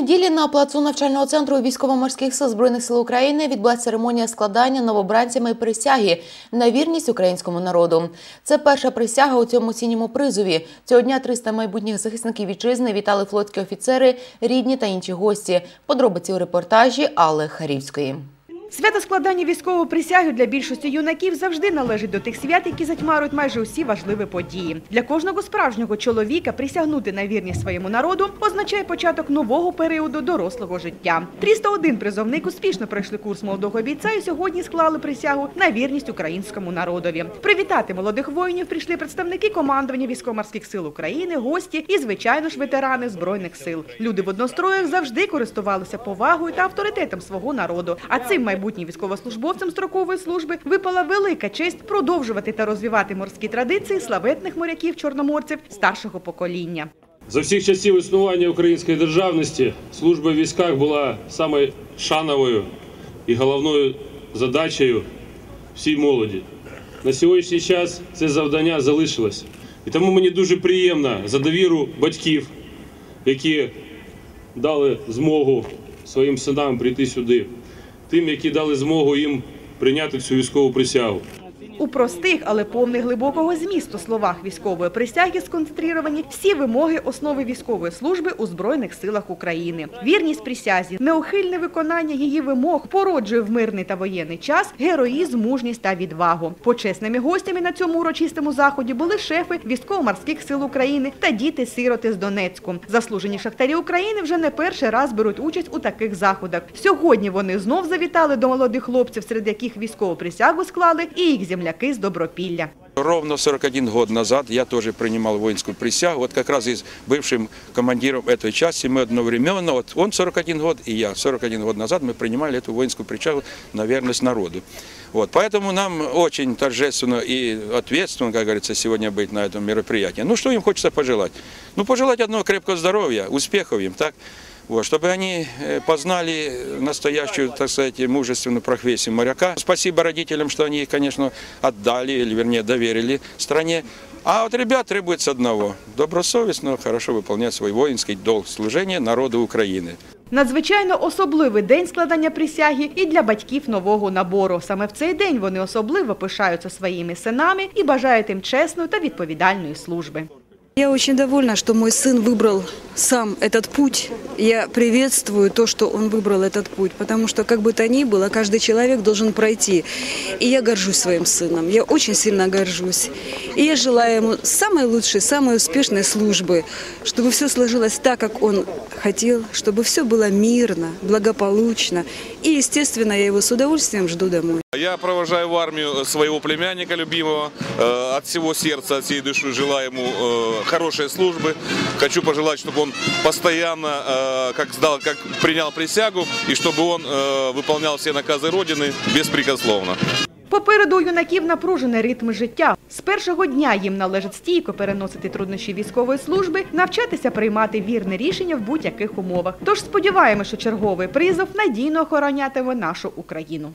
неділі на плацу навчального центру військово-морських сил збройних сил України відбулася церемонія складання новобранцями присяги на вірність українському народу. Це перша присяга у цьому осінньому призові. Цього дня 300 майбутніх захисників вітчизни вітали флотські офіцери, рідні та інші гості. Подробиці у репортажі Алли Харівської. Свято складання військової присяги для більшості юнаків завжди належить до тих свят, які затьмарюють майже усі важливі події. Для кожного справжнього чоловіка присягнути на вірність своєму народу означає початок нового періоду дорослого життя. 301 призовник успішно пройшли курс молодого бійця і сьогодні склали присягу на вірність українському народові. Привітати молодих воїнів прийшли представники командування військово-морських сил України, гості і, звичайно ж, ветерани збройних сил. Люди в одностроях завжди користувалися повагою та авторитетом свого народу. А цим майбутнім військовослужбовцям строкової служби випала велика честь продовжувати та розвивати морські традиції славетних моряків-чорноморців старшого покоління. За всіх часів існування української державності служба в військах була саме шановою і головною задачею всій молоді. На сьогоднішній час це завдання залишилось. І тому мені дуже приємно за довіру батьків, які дали змогу своїм синам прийти сюди, тим, які дали змогу їм прийняти цю військову присягу. У простих, але повних глибокого змісту словах військової присяги сконцентровані всі вимоги основи військової служби у Збройних силах України. Вірність присязі, неухильне виконання її вимог породжує в мирний та воєнний час героїзм, мужність та відвагу. Почесними гостями на цьому урочистому заході були шефи військово-морських сил України та діти-сироти з Донецьку. Заслужені шахтарі України вже не перший раз беруть участь у таких заходах. Сьогодні вони знов завітали до молодих хлопців, серед яких військову присягу склали і їх земляки з Добропілля. Ровно 41 год назад я тоже принимал воинскую присягу. Вот как раз и с бывшим командиром этой части мы одновременно, вот он 41 год и я 41 год назад мы принимали эту воинскую присягу на верность народу. Вот, поэтому нам очень торжественно и ответственно, как говорится, сегодня быть на этом мероприятии. Ну, что им хочется пожелать? Ну, пожелать одного крепкого здоровья, успехов им, так? Вот, чтобы они э, познали настоящую, так сказать, мужественную профессию моряка. Спасибо родителям, что они, конечно, отдали, или вернее доверили стране. А от ребят требуется одного – добросовестно, хорошо выполнять свой воинский долг служения народу Украины. Надзвичайно особливий день складання присяги і для батьків нового набору. Саме в цей день вони особливо пишаються своїми синами і бажають їм чесної та відповідальної служби. Я очень довольна, что мой сын выбрал сам этот путь. Я приветствую то, что он выбрал этот путь, потому что, как бы то ни было, каждый человек должен пройти. И я горжусь своим сыном, я очень сильно горжусь. И я желаю ему самой лучшей, самой успешной службы, чтобы все сложилось так, как он хотел, чтобы все было мирно, благополучно. И, естественно, я его с удовольствием жду домой. Я провожаю в армию своего племянника любимого. Э, От всего сердца, от всей души желаю ему э, хорошей службы. Хочу пожелать, чтобы он постоянно э, как сдал, как принял присягу, и чтобы он э, выполнял все наказы Родины беспрекословно. Попереду у юнаків напружений ритм життя. З першого дня їм належить стійко переносити труднощі військової служби, навчатися приймати вірне рішення в будь-яких умовах. Тож сподіваємося, що черговий призов надійно охоронятиме нашу Україну.